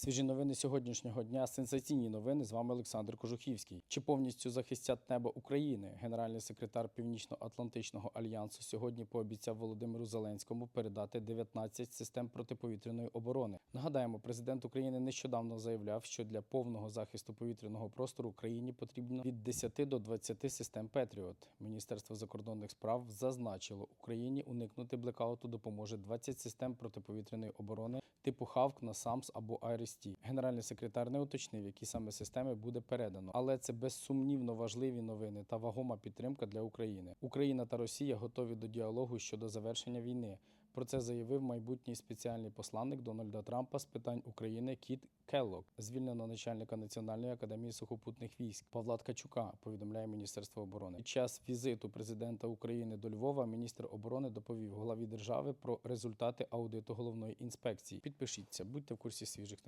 Свіжі новини сьогоднішнього дня. Сенсаційні новини. З вами Олександр Кожухівський. Чи повністю захистять небо України? Генеральний секретар Північно-Атлантичного альянсу сьогодні пообіцяв Володимиру Зеленському передати 19 систем протиповітряної оборони. Нагадаємо, президент України нещодавно заявляв, що для повного захисту повітряного простору Україні потрібно від 10 до 20 систем Петріот. Міністерство закордонних справ зазначило, Україні уникнути блекауту допоможе 20 систем протиповітряної оборони типу Хавк, Насамс або Айресті. Генеральний секретар не уточнив, які саме системи буде передано, але це безсумнівно важливі новини та вагома підтримка для України. Україна та Росія готові до діалогу щодо завершення війни. Про це заявив майбутній спеціальний посланник Дональда Трампа з питань України Кіт Келлок. Звільнено начальника Національної академії сухопутних військ Павла Ткачука. Повідомляє Міністерство оборони. Під час візиту президента України до Львова міністр оборони доповів главі держави про результати аудиту головної інспекції. Підпишіться, будьте в курсі свіжих новин.